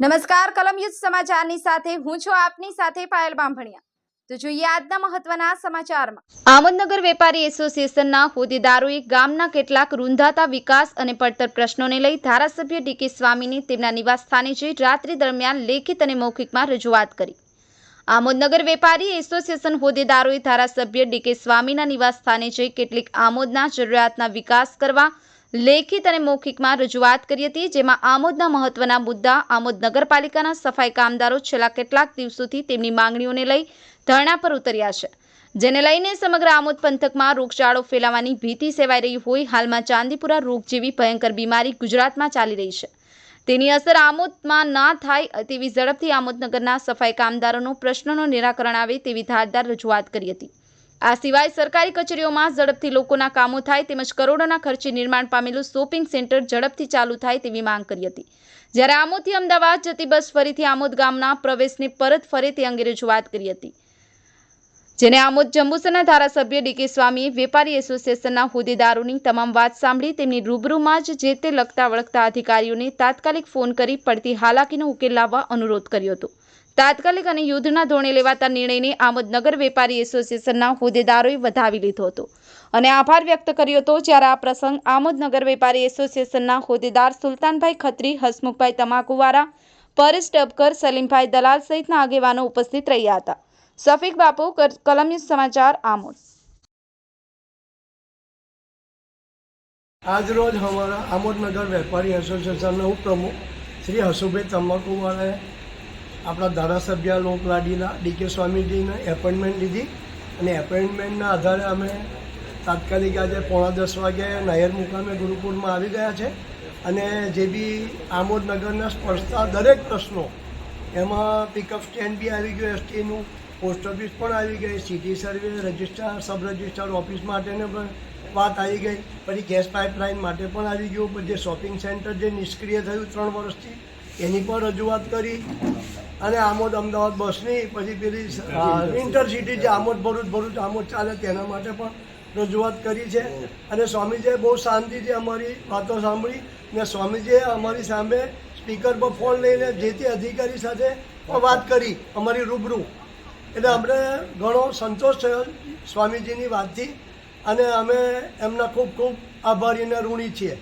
નમસ્કાર કલમયુદ્ધ સમાચારની સાથે હું છું આપની સાથે પાયલ બાંભણિયા. તો જોઈએ આજના મહત્વના સમાચારમાં. આમોદનગર વેપારી એસોસિએશનના હોદ્દેદારોએ ગામના કેટલાક રૂંધાતા વિકાસ અને પડતર પ્રશ્નોને લઈ ધારાસભ્ય ડીકે સ્વામીની તેમના નિવાસસ્થાને જઈ રાત્રિ દરમિયાન લેખિત અને મૌખિકમાં રજૂઆત કરી. આમોદનગર વેપારી એસોસિએશન હોદ્દેદારોએ ધારાસભ્ય ડીકે સ્વામીના નિવાસસ્થાને જઈ કેટલીક આમોદના જરૂરિયાતના વિકાસ કરવા લેખિત અને મૌખિકમાં રજૂઆત કરી હતી, જેમાં આમોદના મહત્વના મુદ્દા, આમોદ નગરપાલિકાના સફાઈ કામદારો છેલ્લા કેટલાક દિવસોથી તેમની માંગણીઓને લઈ ધરણા પર ઉતર્યા છે. જેને લઈને સમગ્ર આમોદ પંથકમાં રોગચાળો ફેલાવાની ભીતિ સેવાઈ રહી હોય, હાલમાં ચાંદીપુરા રોગ જેવી ભયંકર બીમારી ગુજરાતમાં ચાલી રહી છે. તેની અસર આમોદમાં ના થાય તેવી ઝડપથી આમોદનગરના સફાઈ કામદારોનો પ્રશ્નોનું નિરાકરણ આવે તેવી ધારદાર રજૂઆત કરી હતી. આ સિવાય સરકારી કચેરીઓમાં ઝડપથી લોકોના કામો થાય તેમજ કરોડોના ખર્ચે નિર્માણ પામેલું શોપિંગ સેન્ટર ઝડપથી ચાલુ થાય તેવી માંગ કરી હતી. જ્યારે આમોદથી અમદાવાદ જતી બસ ફરીથી આમોદ ગામના પ્રવેશને પરત ફરે તે અંગે રજૂઆત કરી હતી. જેને આમોદ જંબુસરના ધારાસભ્ય ડીકે સ્વામીએ વેપારી એસોસિએશનના હોદ્દેદારોની તમામ વાત સાંભળી તેમની રૂબરૂમાં જ જે તે લગતા વળગતા અધિકારીઓને તાત્કાલિક ફોન કરી પડતી હાલાકીનો ઉકેલ લાવવા અનુરોધ કર્યો હતો. તાત્કાલિક અને યુદ્ધના ધોરણે લેવાતા નિર્ણયને આમોદ નગર વેપારી એસોસિએશનના હોદ્દેદારોએ વધાવી લીધો હતો અને આભાર વ્યક્ત કર્યો હતો જ્યારે આ પ્રસંગ આમોદ નગર વેપારી એસોસિએશનના હોદ્દેદાર સુલતાનભાઈ ખત્રી, હસમુખભાઈ તમાકુવાળા, પરેશ ડબકર સલીમભાઈ દલાલ સહિતના આગેવાનો ઉપસ્થિત રહ્યા હતા. સફીક બાપુ કલમી સમાચાર આમોદ આજરોજ અમારા આમોદનગર વેપારી એસોસિએશનના ઉપપ્રમુખ શ્રી હસુભાઈ તમાકુવાળાએ આપણા ધારાસભ્ય લોકલાડીના ડીકે સ્વામીજીને એપોઇન્ટમેન્ટ લીધી અને એપોઇન્ટમેન્ટના આધારે અમે તાત્કાલિક આજે પોણા દસ વાગે નાયર મુકામે ગુરુકુળમાં આવી ગયા છે અને જે બી આમોદનગરના સ્પર્શતા દરેક પ્રશ્નો એમાં પિકઅપ સ્ટેન્ડ બી આવી ગયું એસટીનું પોસ્ટ ઓફિસ પણ આવી ગઈ city survey registrar sub registrar office માટેને પણ વાત આવી ગઈ પછી ગેસ પાઇપલાઇન માટે પણ આવી ગયું પછી જે શોપિંગ સેન્ટર જે નિષ્ક્રિય થયું ત્રણ વર્ષથી એની પણ રજૂઆત કરી અને આમોદ અમદાવાદ બસની પછી પેલી ઇન્ટરસિટી જે આમોદ ભરૂચ ભરૂચ આમોદ ચાલે તેના માટે પણ રજૂઆત કરી છે અને સ્વામીજીએ બહુ શાંતિથી અમારી વાતો સાંભળી ને સ્વામીજીએ અમારી સામે સ્પીકર પર ફોન લઈને જે તે અધિકારી સાથે વાત કરી, અમારી રૂબરૂ. એટલે અમને ઘણો સંતોષ થયો સ્વામીજીની વાતથી. અને અમે એમના ખૂબ ખૂબ આભારી અને ઋણી છીએ.